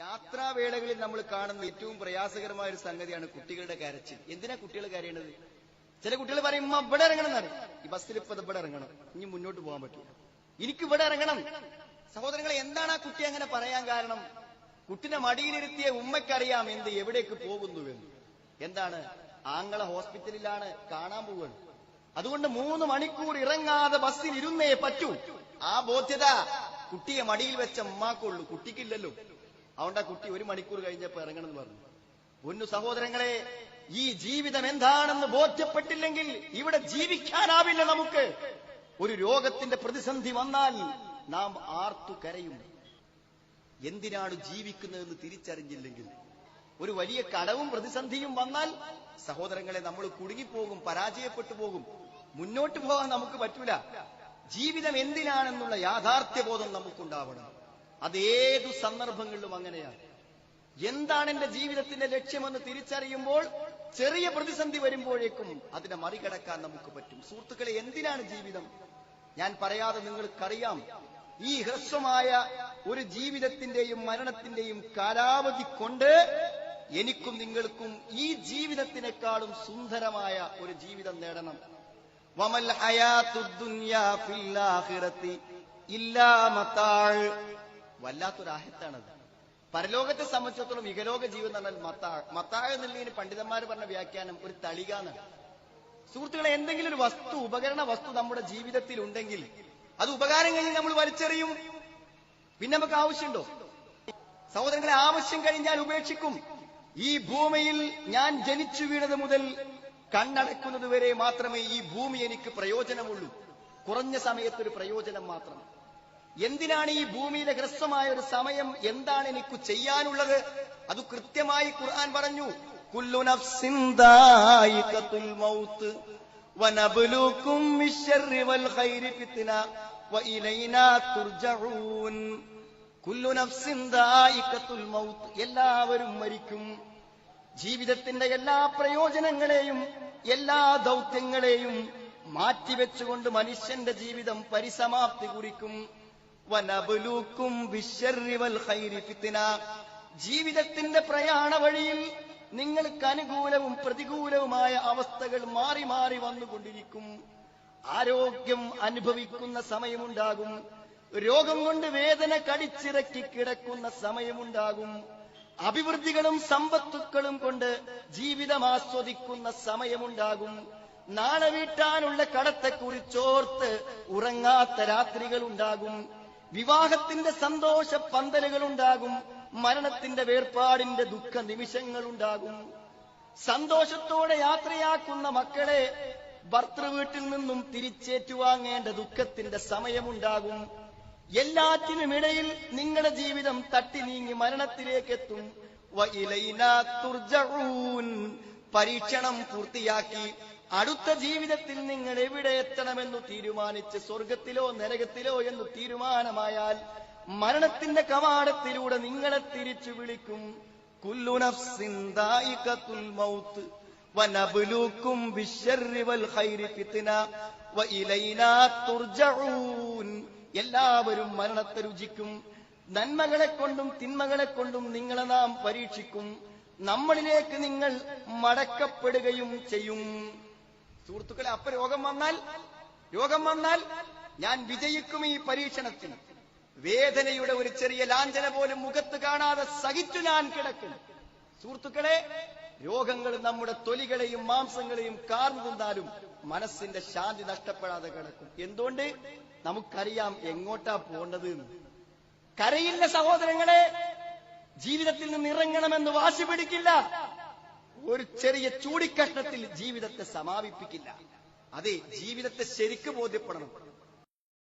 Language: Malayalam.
യാത്രാവേളകളിൽ നമ്മൾ കാണുന്ന ഏറ്റവും പ്രയാസകരമായ ഒരു സംഗതിയാണ് കുട്ടികളുടെ കരച്ചിൽ. എന്തിനാ കുട്ടികൾ കരയണത്? ചില കുട്ടികൾ പറയും "ഉമ്മ, ഇവിടെ ഇറങ്ങണം എന്നാണ് ഈ ബസ്സിൽ ഇപ്പൊ ഇവിടെ ഇറങ്ങണം. ഇനി മുന്നോട്ട് പോകാൻ പറ്റില്ല. എനിക്ക് ഇവിടെ ഇറങ്ങണം. സഹോദരങ്ങളെ എന്താണ് ആ കുട്ടി അങ്ങനെ പറയാൻ കാരണം? കുട്ടിനെ മടിയിലിരുത്തിയ ഉമ്മയ്ക്കറിയാം എന്ത് എവിടേക്ക് പോകുന്നുവെന്ന്. എന്താണ്? ആങ്ങളെ ഹോസ്പിറ്റലിലാണ് കാണാൻ പോവുകയാണ്. അതുകൊണ്ട് മൂന്ന് മണിക്കൂർ ഇറങ്ങാതെ ബസ്സിൽ ഇരുന്നേ പറ്റൂ. ആ ബോധ്യത കുട്ടിയെ മടിയിൽ വെച്ച ഉമ്മാക്കുള്ളൂ കുട്ടിക്കില്ലല്ലോ. അതുകൊണ്ട് ആ കുട്ടി ഒരു മണിക്കൂർ കഴിഞ്ഞപ്പോ ഇറങ്ങണമെന്ന് പറഞ്ഞു. പൊന്നു സഹോദരങ്ങളെ ഈ ജീവിതം എന്താണെന്ന് ബോധ്യപ്പെട്ടില്ലെങ്കിൽ ഇവിടെ ജീവിക്കാനാവില്ല നമുക്ക്. ഒരു രോഗത്തിന്റെ പ്രതിസന്ധി വന്നാൽ നാം ആർത്തു കരയും. എന്തിനാണ് ജീവിക്കുന്നതെന്ന് തിരിച്ചറിഞ്ഞില്ലെങ്കിൽ? ഒരു വലിയ കടവും പ്രതിസന്ധിയും വന്നാൽ സഹോദരങ്ങളെ നമ്മൾ കുടുങ്ങിപ്പോകും പരാജയപ്പെട്ടു പോകും. മുന്നോട്ട് പോകാൻ നമുക്ക് പറ്റൂല. ജീവിതം എന്തിനാണെന്നുള്ള യാഥാർത്ഥ്യബോധം നമുക്കുണ്ടാവണം. അത് ഏതു സന്ദർഭങ്ങളിലും അങ്ങനെയാണ്. എന്താണ് എന്റെ ജീവിതത്തിന്റെ ലക്ഷ്യമെന്ന് തിരിച്ചറിയുമ്പോൾ ചെറിയ പ്രതിസന്ധി വരുമ്പോഴേക്കും അതിനെ മറികടക്കാൻ നമുക്ക് പറ്റും. സുഹൃത്തുക്കളെ എന്തിനാണ് ജീവിതം? ഞാൻ പറയാതെ നിങ്ങൾക്കറിയാം. ഈ ഹ്രസ്വമായ ഒരു ജീവിതത്തിന്റെയും മരണത്തിന്റെയും കാലാവധി കൊണ്ട് എനിക്കും നിങ്ങൾക്കും ഈ ജീവിതത്തിനേക്കാളും സുന്ദരമായ ഒരു ജീവിതം നേടണം. വമൽ ഹയാ ആഖിറത്തി ഇല്ലാ മതാൾ വല്ലാത്തൊരാഹത്താണത് പരലോകത്തെ സംബന്ധിച്ചിടത്തോളം ഇഹലോക ജീവിതം എന്ന് പറഞ്ഞാൽ മത്താ മത്തായ എന്നുള്ളതിന് പണ്ഡിതന്മാർ പറഞ്ഞ വ്യാഖ്യാനം ഒരു തളിക എന്നാണ് സുഹൃത്തുക്കളെ എന്തെങ്കിലും ഒരു വസ്തു ഉപകരണ വസ്തു നമ്മുടെ ജീവിതത്തിൽ ഉണ്ടെങ്കിൽ അത് ഉപകാരം കഴിഞ്ഞ് നമ്മൾ വലിച്ചെറിയും. പിന്നെ നമുക്ക് ആവശ്യമുണ്ടോ? സഹോദരങ്ങളെ ആവശ്യം കഴിഞ്ഞാൽ ഉപേക്ഷിക്കും. ഈ ഭൂമിയിൽ ഞാൻ ജനിച്ചു വീണത് മുതൽ കണ്ണടക്കുന്നത് വരെ മാത്രമേ ഈ ഭൂമി എനിക്ക് പ്രയോജനമുള്ളൂ. കുറഞ്ഞ സമയത്തൊരു പ്രയോജനം മാത്രം. എന്തിനാണ് ഈ ഭൂമിയിലെ ഹ്രസ്വമായ ഒരു സമയം എന്താണ് എനിക്ക് ചെയ്യാനുള്ളത്? അത് കൃത്യമായി ഖുർആൻ പറഞ്ഞു. കുല്ലു മൗത്ത് എല്ലാവരും മരിക്കും. ജീവിതത്തിന്റെ എല്ലാ പ്രയോജനങ്ങളെയും എല്ലാ ദൗത്യങ്ങളെയും മാറ്റിവെച്ചുകൊണ്ട് മനുഷ്യന്റെ ജീവിതം പരിസമാപ്തി കുറിക്കും. വനബലൂക്കും ബിശ്ശർരി വൽ ഖൈരി ഫിത്ന. ജീവിതത്തിന്റെ പ്രയാണ വഴിയിൽ നിങ്ങൾക്ക് അനുകൂലവും പ്രതികൂലവുമായ അവസ്ഥകൾ മാറി മാറി വന്നുകൊണ്ടിരിക്കും. ആരോഗ്യം അനുഭവിക്കുന്ന സമയമുണ്ടാകും. രോഗം കൊണ്ട് വേദന കടിച്ചിറക്കി കിടക്കുന്ന സമയമുണ്ടാകും. അഭിവൃദ്ധികളും സമ്പത്തുക്കളും കൊണ്ട് ജീവിതം ആസ്വദിക്കുന്ന സമയമുണ്ടാകും. നാളെ വീട്ടാനുള്ള കടത്തെക്കുറിച്ചോർത്ത് ഉറങ്ങാത്ത രാത്രികൾ ഉണ്ടാകും വിവാഹത്തിന്റെ സന്തോഷ പന്തലുകൾ ഉണ്ടാകും മരണത്തിന്റെ വേർപാടിന്റെ ദുഃഖ നിമിഷങ്ങൾ ഉണ്ടാകും സന്തോഷത്തോടെ യാത്രയാക്കുന്ന മക്കളെ ഭർത്തൃവീട്ടിൽ നിന്നും തിരിച്ചേറ്റുവാങ്ങേണ്ട ദുഃഖത്തിന്റെ സമയമുണ്ടാകും. എല്ലാറ്റിനുമിടയിൽ നിങ്ങളുടെ ജീവിതം തട്ടി നീങ്ങി മരണത്തിലേക്കെത്തും. പരീക്ഷണം പൂർത്തിയാക്കി. അടുത്ത ജീവിതത്തിൽ നിങ്ങൾ എവിടെ എത്തണമെന്ന് തീരുമാനിച്ച് സ്വർഗത്തിലോ നരകത്തിലോ എന്ന് തീരുമാനമായാൽ മരണത്തിന്റെ കവാടത്തിലൂടെ നിങ്ങളെ തിരിച്ചു വിളിക്കും. മൗത്ത് ബിശ്ശർരി വൽ ഖൈരി ഫിത്ന വഇലൈനാ തുർജഊൻ. എല്ലാവരും മരണത്തെ രുചിക്കും. നന്മകളെ കൊണ്ടും തിന്മകളെ കൊണ്ടും നിങ്ങളെ നാം പരീക്ഷിക്കും. നമ്മളിലേക്ക് നിങ്ങൾ മടക്കപ്പെടുകയും ചെയ്യും. സുഹൃത്തുക്കളെ അപ്പൊ രോഗം വന്നാൽ? രോഗം വന്നാൽ ഞാൻ വിജയിക്കും ഈ പരീക്ഷണത്തിൽ വേദനയുടെ ഒരു ചെറിയ ലാഞ്ചന പോലും മുഖത്ത് കാണാതെ സഹിച്ചു ഞാൻ കിടക്കും സുഹൃത്തുക്കളെ രോഗങ്ങൾ നമ്മുടെ തൊലികളെയും മാംസങ്ങളെയും കാർന്നു തിന്നാലും മനസ്സിന്റെ ശാന്തി നഷ്ടപ്പെടാതെ കിടക്കും. എന്തുകൊണ്ട്? നമുക്കറിയാം എങ്ങോട്ടാ പോണ്ടത്. കരയില്ല സഹോദരങ്ങളെ ജീവിതത്തിൽ നിന്ന് ഇറങ്ങണമെന്ന് വാശി പിടിക്കില്ല. ഒരു ചെറിയ ചൂടിക്കഷ്ണത്തിൽ ജീവിതത്തെ സമാപിപ്പിക്കില്ല. അതെ ജീവിതത്തെ ശരിക്ക് ബോധ്യപ്പെടണം.